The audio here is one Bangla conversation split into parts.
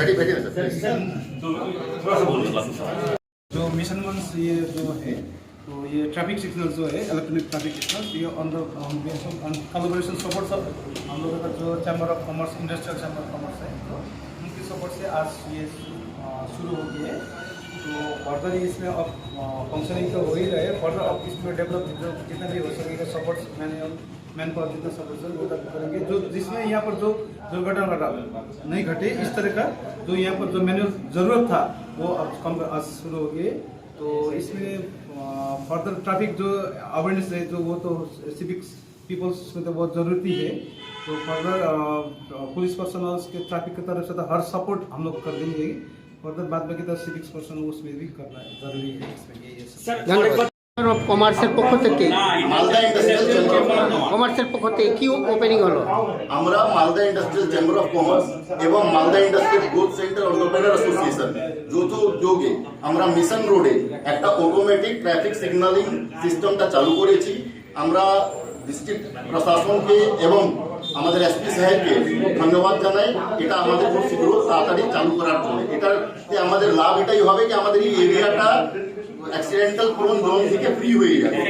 बैठिए बैठिए जो मिशन मंस ये जो है तो ये ट्रैफ़िक सिग्नल जो है इलेक्ट्रॉनिक ट्रैफ़िक सिग्नल ये ऑन द कोलोबरेशन सपोर्ट सब हम लोगों का जो chamber of commerce industrial chamber of commerce है तो उनकी सपोर्ट से आज ये शुरू हो गई है। तो फर्दर इसमें अब फंक्शनिंग तो हो ही रहे फर्दर अब इसमें डेवलप जितना भी हो सकेगा सपोर्ट मैनुअल मैन पावर जितना है वो तक करेंगे। जो जिसमें यहाँ पर जो दुर्घटना घटा, नहीं घटे, इस तरह का जो यहाँ पर जो मैनुअल ज़रूरत था, वो अब कम आज शुरू हो गए तो इसमें फर्दर ट्रैफ़िक जो अवेयरनेस है, जो वो तो सिविक्स पीपल्स में तो बहुत ज़रूरी है। तो फर्दर पुलिस पर्सनल्स के ट्रैफ़िक की तरफ़ से तो हर सपोर्ट हम लोग कर देंगे। फर्दर बाद तो सिविक्स पर्सन उसमें भी करना ज़रूरी है। इसमें ধন্যবাদ কমার্সের পক্ষ থেকে কমার্সের পক্ষ থেকে কি ওপেনিং হলো? আমরা Malda industrial chamber of commerce এবং Malda industrial growth centre entrepreneur association যৌথ উদ্যোগে আমরা মিশন রোডে একটা অটোমেটিক ট্রাফিক সিগন্যালিং সিস্টেমটা চালু করেছি। আমরা ডিস্ট্রিক্ট প্রশাসনকে এবং আমাদের এসপি সাহেবকে ধন্যবাদ জানাই। এটা আমাদের খুব শীঘ্র তাড়াতাড়ি চালু করার জন্য। এটাতে আমাদের লাভ, এটাই হবে যে আমাদের এই এরিয়াটা অ্যাক্সিডেন্টাল প্রোন জোন থেকে ফ্রি হয়ে যাবে।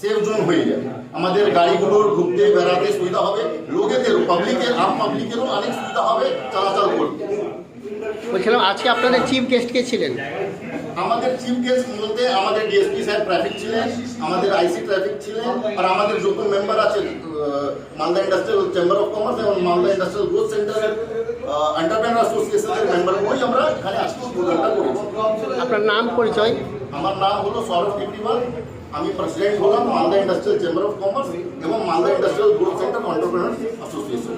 সেফ জোন হয়ে যাবে। আমাদের গাড়িগুলোর ঘুরতে বেড়াতে সুবিধা হবে। লোকেদের পাবলিকের আম পাবলিকেরও অনেক সুবিধা হবে, চলাচল করতে। বলছিলাম, আজকে আপনাদের চিফ গেস্ট কে ছিলেন? আমাদের চিফ গেস্ট বলতে আমাদের ডিএসপি সাহেব ট্রাফিক ছিলেন আমাদের আইসি ট্রাফিক ছিলেন আর আমাদের যত মেম্বার আছে Malda industrial chamber of commerce এবং মালদা ইন্ডাস্ট্রিয়াল গ্রোথ সেন্টারের এন্টারপ্রেনার অ্যাসোসিয়েশনের মেম্বারগুলোই আমরা এখানে আজকে উদ্বোধনটা করেছি। আপনার নাম পরিচয়? আমার নাম হলো সৌরভ টিকরিওয়াল আমি প্রেসিডেন্ট হলাম Malda industrial chamber of commerce এবং Malda industrial growth centre entrepreneur association